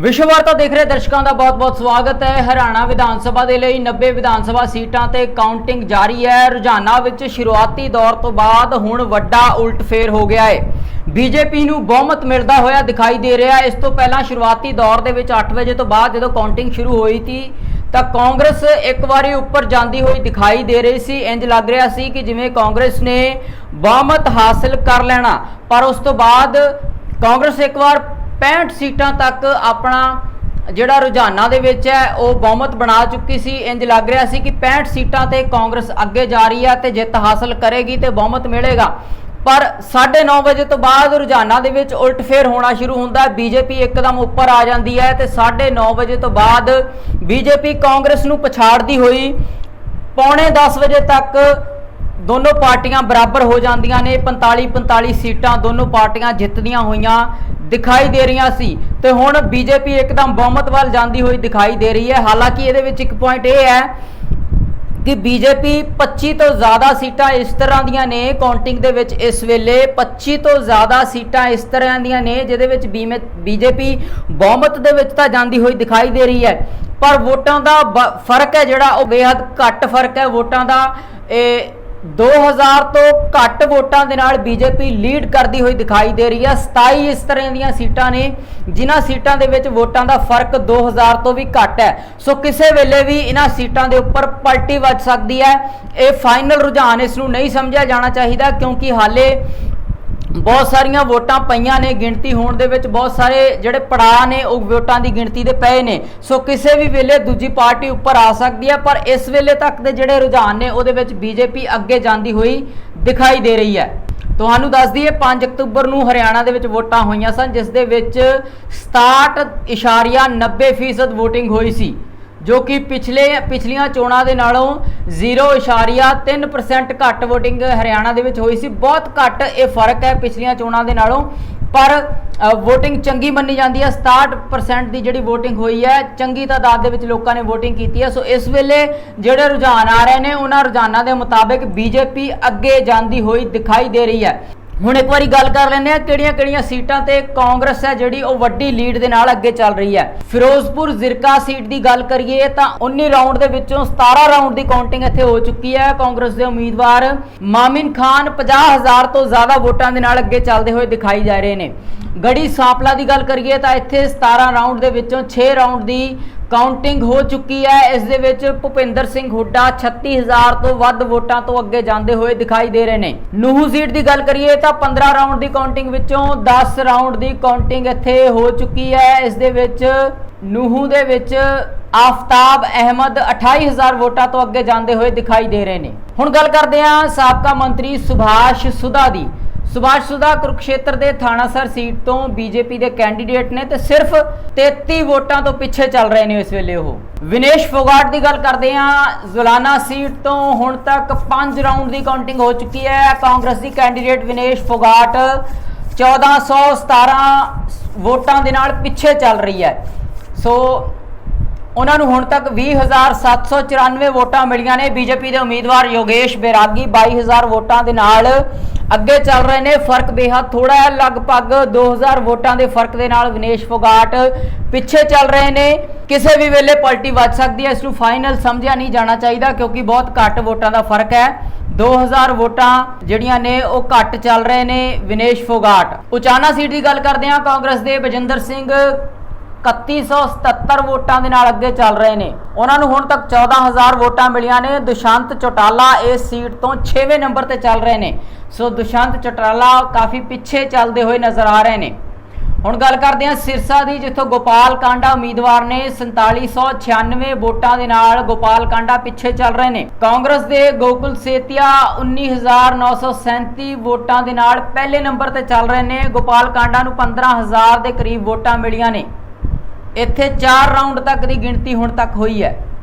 ਵਿਸ਼ਵ ਵਾਰਤਾ ਦੇਖ ਰਹੇ ਦਰਸ਼ਕਾਂ ਦਾ ਬਹੁਤ-ਬਹੁਤ ਸਵਾਗਤ ਹੈ। ਹਰਿਆਣਾ ਵਿਧਾਨ ਸਭਾ ਦੇ ਲਈ 90 ਵਿਧਾਨ ਸਭਾ ਸੀਟਾਂ ਤੇ ਕਾਊਂਟਿੰਗ ਜਾਰੀ ਹੈ। ਰੁਝਾਨਾ ਵਿੱਚ ਸ਼ੁਰੂਆਤੀ ਦੌਰ ਤੋਂ ਬਾਅਦ ਹੁਣ ਵੱਡਾ ਉਲਟਫੇਰ ਹੋ ਗਿਆ ਹੈ ਬੀਜੇਪੀ ਨੂੰ ਬਹੁਮਤ ਮਿਲਦਾ ਹੋਇਆ ਦਿਖਾਈ ਦੇ ਰਿਹਾ। ਹੈ ਇਸ ਤੋਂ ਪਹਿਲਾਂ ਸ਼ੁਰੂਆਤੀ ਦੌਰ ਦੇ ਵਿੱਚ 8 ਵਜੇ ਤੋਂ ਬਾਅਦ ਜਦੋਂ ਕਾਊਂਟਿੰਗ ਸ਼ੁਰੂ ਹੋਈ ਸੀ, ਤਾਂ ਕਾਂਗਰਸ ਇੱਕ ਵਾਰੀ ਉੱਪਰ ਜਾਂਦੀ ਹੋਈ ਦਿਖਾਈ ਦੇ ਰਹੀ ਸੀ। ਇੰਜ ਲੱਗ ਰਿਹਾ ਸੀ ਕਿ ਜਿਵੇਂ ਕਾਂਗਰਸ ਨੇ ਬਹੁਮਤ ਹਾਸਲ ਕਰ ਲੈਣਾ, ਪਰ ਉਸ ਤੋਂ ਬਾਅਦ ਕਾਂਗਰਸ ਇੱਕ ਵਾਰ 65 ਸੀਟਾਂ ਤੱਕ ਆਪਣਾ ਜਿਹੜਾ ਰੁਝਾਨਾਂ ਦੇ ਵਿੱਚ ਹੈ, ਉਹ ਬਹੁਮਤ ਬਣਾ ਚੁੱਕੀ ਸੀ। ਇੰਜ ਲੱਗ ਰਿਹਾ ਸੀ ਕਿ 65 ਸੀਟਾਂ ਤੇ ਕਾਂਗਰਸ ਅੱਗੇ ਜਾ ਰਹੀ ਹੈ ਤੇ ਜਿੱਤ ਹਾਸਲ ਕਰੇਗੀ ਤੇ ਬਹੁਮਤ ਮਿਲੇਗਾ। ਪਰ 9:30 ਵਜੇ ਤੋਂ ਬਾਅਦ ਰੁਝਾਨਾਂ ਦੇ ਵਿੱਚ ਉਲਟਫੇਰ ਹੋਣਾ ਸ਼ੁਰੂ ਹੁੰਦਾ ਹੈ। ਬੀਜੇਪੀ ਇੱਕਦਮ ਉੱਪਰ ਆ ਜਾਂਦੀ ਹੈ ਤੇ 9:30 ਵਜੇ ਤੋਂ ਬਾਅਦ ਬੀਜੇਪੀ ਕਾਂਗਰਸ ਨੂੰ ਪਛਾੜਦੀ ਹੋਈ ਪੌਣੇ 10 ਵਜੇ ਤੱਕ ਦੋਨੋਂ ਪਾਰਟੀਆਂ ਬਰਾਬਰ ਹੋ ਜਾਂਦੀਆਂ ਨੇ। 45 45 ਸੀਟਾਂ ਦੋਨੋਂ ਪਾਰਟੀਆਂ ਜਿੱਤਦੀਆਂ ਹੋਈਆਂ ਦਿਖਾਈ ਦੇ ਰਹੀਆਂ ਸੀ ਤੇ ਹੁਣ ਬੀਜੇਪੀ ਇੱਕਦਮ ਬਹੁਮਤ ਵੱਲ ਜਾਂਦੀ ਹੋਈ ਦਿਖਾਈ ਦੇ ਰਹੀ ਹੈ। ਹਾਲਾਂਕਿ ਇਹਦੇ ਵਿੱਚ ਇੱਕ ਪੁਆਇੰਟ ਇਹ ਹੈ ਕਿ ਬੀਜੇਪੀ 25 ਤੋਂ ਜ਼ਿਆਦਾ ਸੀਟਾਂ ਇਸ ਤਰ੍ਹਾਂ ਦੀਆਂ ਨੇ ਕਾਊਂਟਿੰਗ ਦੇ ਵਿੱਚ ਇਸ ਵੇਲੇ 25 ਤੋਂ ਜ਼ਿਆਦਾ ਸੀਟਾਂ ਇਸ ਤਰ੍ਹਾਂ ਦੀਆਂ ਨੇ, ਜਿਹਦੇ ਵਿੱਚ ਬੀਜੇਪੀ ਬਹੁਮਤ ਦੇ ਵਿੱਚ ਤਾਂ ਜਾਂਦੀ ਹੋਈ ਦਿਖਾਈ ਦੇ ਰਹੀ ਹੈ। ਪਰ ਵੋਟਾਂ ਦਾ ਬ- ਫ਼ਰਕ ਹੈ ਜਿਹੜਾ, ਉਹ ਬੇहद ਘੱਟ ਫ਼ਰਕ ਹੈ। ਵੋਟਾਂ ਦਾ ਇਹ 2000 ਤੋਂ ਘੱਟ ਵੋਟਾਂ ਦੇ ਨਾਲ ਬੀਜੇਪੀ ਲੀਡ ਕਰਦੀ ਹੋਈ ਦਿਖਾਈ ਦੇ ਰਹੀ ਹੈ 27 ਇਸ ਤਰ੍ਹਾਂ ਦੀਆਂ ਸੀਟਾਂ ਨੇ, ਜਿਨ੍ਹਾਂ ਸੀਟਾਂ ਦੇ ਵਿੱਚ ਵੋਟਾਂ ਦਾ ਫ਼ਰਕ 2000 ਤੋਂ ਵੀ ਘੱਟ ਹੈ। ਸੋ ਕਿਸੇ ਵੇਲੇ ਵੀ ਇਹਨਾਂ ਸੀਟਾਂ ਦੇ ਉੱਪਰ ਪਲਟੀ ਵੱਜ ਸਕਦੀ ਹੈ। ਇਹ ਫਾਈਨਲ ਰੁਝਾਨ ਇਸ ਨੂੰ ਨਹੀਂ ਸਮਝਿਆ ਜਾਣਾ ਚਾਹੀਦਾ, ਕਿਉਂਕਿ ਹਾਲੇ ਬਹੁਤ ਸਾਰੀਆਂ ਵੋਟਾਂ ਪਈਆਂ ਨੇ, ਗਿਣਤੀ ਹੋਣ ਦੇ ਵਿੱਚ ਬਹੁਤ ਸਾਰੇ ਜਿਹੜੇ ਪੜਾਅ ਨੇ, ਉਹ ਵੋਟਾਂ ਦੀ ਗਿਣਤੀ ਦੇ ਪਏ ਨੇ। ਸੋ ਕਿਸੇ ਵੀ ਵੇਲੇ ਦੂਜੀ ਪਾਰਟੀ ਉੱਪਰ ਆ ਸਕਦੀ ਹੈ, ਪਰ ਇਸ ਵੇਲੇ ਤੱਕ ਦੇ ਜਿਹੜੇ ਰੁਝਾਨ ਨੇ, ਉਹਦੇ ਵਿੱਚ ਬੀਜੇਪੀ ਅੱਗੇ ਜਾਂਦੀ ਹੋਈ ਦਿਖਾਈ ਦੇ ਰਹੀ ਹੈ। ਤੁਹਾਨੂੰ ਦੱਸ ਦਈਏ 5 ਅਕਤੂਬਰ ਨੂੰ ਹਰਿਆਣਾ ਦੇ ਵਿੱਚ ਵੋਟਾਂ ਹੋਈਆਂ ਸਨ, ਜਿਸ ਦੇ ਵਿੱਚ 67.90% ਵੋਟਿੰਗ ਹੋਈ ਸੀ। ਜੋ ਕਿ ਪਿਛਲੇ, ਪਿਛਲੀਆਂ ਚੋਣਾਂ ਦੇ ਨਾਲੋਂ 0.3% ਘੱਟ VOTING ਹਰਿਆਣਾ ਦੇ ਵਿੱਚ ਹੋਈ ਸੀ। ਬਹੁਤ ਘੱਟ ਇਹ ਫ਼ਰਕ ਹੈ ਪਿਛਲੀਆਂ ਚੋਣਾਂ ਦੇ ਨਾਲੋਂ। ਪਰ VOTING ਚੰਗੀ ਮੰਨੀ ਜਾਂਦੀ ਹੈ। 67% ਦੀ ਜਿਹੜੀ VOTING ਹੋਈ ਹੈ, ਚੰਗੀ ਤਾਦਾਦ ਦੇ ਵਿੱਚ ਲੋਕਾਂ ਨੇ VOTING ਕੀਤੀ ਹੈ। ਸੋ ਇਸ ਵੇਲੇ ਜਿਹੜੇ ਰੁਝਾਨ ਆ ਰਹੇ ਨੇ, ਉਹਨਾਂ ਰੁਝਾਨਾਂ ਦੇ ਮੁਤਾਬਿਕ ਬੀਜੇਪੀ ਅੱਗੇ ਜਾਂਦੀ ਹੋਈ ਦਿਖਾਈ ਦੇ ਰਹੀ ਹੈ। ਹੁਣ ਇੱਕ ਵਾਰੀ ਗੱਲ ਕਰ ਲੈਂਦੇ ਆ ਕਿਹੜੀਆਂ ਕਿਹੜੀਆਂ ਸੀਟਾਂ ਤੇ ਕਾਂਗਰਸ ਹੈ ਜਿਹੜੀ ਉਹ ਵੱਡੀ ਲੀਡ ਦੇ ਨਾਲ ਅੱਗੇ ਚੱਲ ਰਹੀ ਹੈ। ਫਿਰੋਜ਼ਪੁਰ ਜ਼ਿਰਕਾ ਸੀਟ ਦੀ ਗੱਲ ਕਰੀਏ ਤਾਂ 19 ਰਾਉਂਡ ਦੇ ਵਿੱਚੋਂ 17 ਰਾਉਂਡ ਦੀ ਕਾਊਂਟਿੰਗ ਇੱਥੇ ਹੋ ਚੁੱਕੀ ਹੈ ਕਾਂਗਰਸ ਦੇ ਉਮੀਦਵਾਰ। ਮਾਮਿਨ ਖਾਨ 50000 ਤੋਂ ਜ਼ਿਆਦਾ ਵੋਟਾਂ ਦੇ ਨਾਲ ਅੱਗੇ ਚੱਲਦੇ ਹੋਏ ਦਿਖਾਈ ਜਾ ਰਹੇ ਨੇ। ਗੜੀ ਸਾਪਲਾ ਦੀ ਗੱਲ ਕਰੀਏ ਤਾਂ ਇੱਥੇ 17 ਰਾਉਂਡ ਦੇ ਵਿੱਚੋਂ 6 ਰਾਉਂਡ ਦੀ ਕਾਊਂਟਿੰਗ ਹੋ ਚੁੱਕੀ ਹੈ। ਇਸ ਦੇ ਵਿੱਚ ਭੁਪਿੰਦਰ ਸਿੰਘ ਹੁੱਡਾ 36000 ਤੋਂ ਵੱਧ ਵੋਟਾਂ ਤੋਂ ਅੱਗੇ ਜਾਂਦੇ ਹੋਏ ਦਿਖਾਈ ਦੇ ਰਹੇ ਨੇ। ਨੂਹੂ ਸੀਟ ਦੀ ਗੱਲ ਕਰੀਏ ਤਾਂ 15 ਰਾਉਂਡ ਦੀ ਕਾਊਂਟਿੰਗ ਵਿੱਚੋਂ 10 ਰਾਉਂਡ ਦੀ ਕਾਊਂਟਿੰਗ ਇੱਥੇ ਹੋ ਚੁੱਕੀ ਹੈ। ਇਸ ਦੇ ਵਿੱਚ ਨੂਹੂ ਦੇ ਵਿੱਚ ਆਫਤਾਬ ਅਹਿਮਦ 28000 ਵੋਟਾਂ ਤੋਂ ਅੱਗੇ ਜਾਂਦੇ ਹੋਏ ਦਿਖਾਈ ਦੇ ਰਹੇ ਨੇ। ਹੁਣ ਗੱਲ ਕਰਦੇ ਹਾਂ ਸਾਬਕਾ ਮੰਤਰੀ ਸੁਭਾਸ਼ ਸੁਧਾ ਦੀ। ਸੁਭਾਸ਼ ਸੁਦਾ ਕੁਰਕਸ਼ੇਤਰ ਦੇ ਥਾਣਾਸਰ ਸੀਟ ਤੋਂ ਬੀਜੇਪੀ ਦੇ ਕੈਂਡੀਡੇਟ ਨੇ ਤੇ ਸਿਰਫ 33 ਵੋਟਾਂ ਤੋਂ ਪਿੱਛੇ ਚੱਲ ਰਹੇ ਨੇ ਇਸ ਵੇਲੇ ਉਹ। ਵਿਨੇਸ਼ ਫੋਗਾਟ ਦੀ ਗੱਲ ਕਰਦੇ ਹਾਂ। ਜ਼ੁਲਾਨਾ ਸੀਟ ਤੋਂ ਹੁਣ ਤੱਕ 5 ਰਾਉਂਡ ਦੀ ਕਾਊਂਟਿੰਗ ਹੋ ਚੁੱਕੀ ਹੈ। ਕਾਂਗਰਸ ਦੀ ਕੈਂਡੀਡੇਟ ਵਿਨੇਸ਼ ਫੋਗਾਟ 1417 ਵੋਟਾਂ ਦੇ ਨਾਲ ਪਿੱਛੇ ਚੱਲ ਰਹੀ ਹੈ। ਸੋ ਉਹਨਾਂ ਨੂੰ ਹੁਣ ਤੱਕ 20794 ਵੋਟਾਂ ਮਿਲੀਆਂ ਨੇ। ਬੀਜੇਪੀ ਦੇ ਉਮੀਦਵਾਰ ਯੋਗੇਸ਼ ਬੈਰਾਗੀ 22000 ਵੋਟਾਂ ਦੇ ਨਾਲ ਅੱਗੇ ਚੱਲ ਰਹੇ ਨੇ ਫ਼ਰਕ ਬੇਹੱਦ ਥੋੜਾ ਹੈ ਲਗਭਗ 2000 ਵੋਟਾਂ ਦੇ ਫ਼ਰਕ ਦੇ ਨਾਲ ਵਿਨੇਸ਼ ਫੋਗਾਟ ਪਿੱਛੇ ਚੱਲ ਰਹੇ ਨੇ। ਕਿਸੇ ਵੀ ਵੇਲੇ ਪਲਟੀ ਵੱਜ ਸਕਦੀ ਹੈ। ਇਸ ਨੂੰ ਫਾਈਨਲ ਸਮਝਿਆ ਨਹੀਂ ਜਾਣਾ ਚਾਹੀਦਾ ਕਿਉਂਕਿ ਬਹੁਤ ਘੱਟ ਵੋਟਾਂ ਦਾ ਫ਼ਰਕ ਹੈ। 2000 ਵੋਟਾਂ ਜਿਹੜੀਆਂ ਨੇ ਉਹ ਘੱਟ ਚੱਲ ਰਹੇ ਨੇ ਵਿਨੇਸ਼ ਫੋਗਾਟ। ਉਚਾਨਾ ਸੀਟ ਦੀ ਗੱਲ ਕਰਦੇ ਹਾਂ। ਕਾਂਗਰਸ ਦੇ ਬਜਿੰਦਰ ਸਿੰਘ 3177 ਵੋਟਾਂ ਦੇ ਨਾਲ ਅੱਗੇ ਚੱਲ ਰਹੇ ਨੇ। ਉਹਨਾਂ ਨੂੰ ਹੁਣ ਤੱਕ 14000 ਵੋਟਾਂ ਮਿਲੀਆਂ ਨੇ। ਦੁਸ਼ਾਂਤ ਚੋਟਾਲਾ ਇਸ ਸੀਟ ਤੋਂ 6ਵੇਂ ਨੰਬਰ ਤੇ ਚੱਲ ਰਹੇ ਨੇ। ਸੋ ਦੁਸ਼ਾਂਤ ਚੋਟਾਲਾ ਕਾਫੀ ਪਿੱਛੇ ਚੱਲਦੇ ਹੋਏ ਨਜ਼ਰ ਆ ਰਹੇ ਨੇ। ਹੁਣ ਗੱਲ ਕਰਦੇ ਹਾਂ ਸਿਰਸਾ ਦੀ, ਜਿੱਥੋਂ ਗੋਪਾਲ ਕਾਂਡਾ ਉਮੀਦਵਾਰ ਨੇ 4796 ਵੋਟਾਂ ਦੇ ਨਾਲ ਗੋਪਾਲ ਕਾਂਡਾ ਪਿੱਛੇ ਚੱਲ ਰਹੇ ਨੇ। ਕਾਂਗਰਸ ਦੇ ਗੋਕੁਲ ਸੇਤੀਆ 19937 ਵੋਟਾਂ ਦੇ ਨਾਲ ਪਹਿਲੇ ਨੰਬਰ ਤੇ ਚੱਲ ਰਹੇ ਨੇ। ਗੋਪਾਲ ਕਾਂਡਾ ਨੂੰ 15000 ਦੇ ਕਰੀਬ ਵੋਟਾਂ ਮਿਲੀਆਂ ਨੇ। ਇੱਥੇ 4 ਰਾਉਂਡ ਤੱਕ ਦੀ ਗਿਣਤੀ ਹੁਣ ਤੱਕ ਹੋਈ ਹੈ।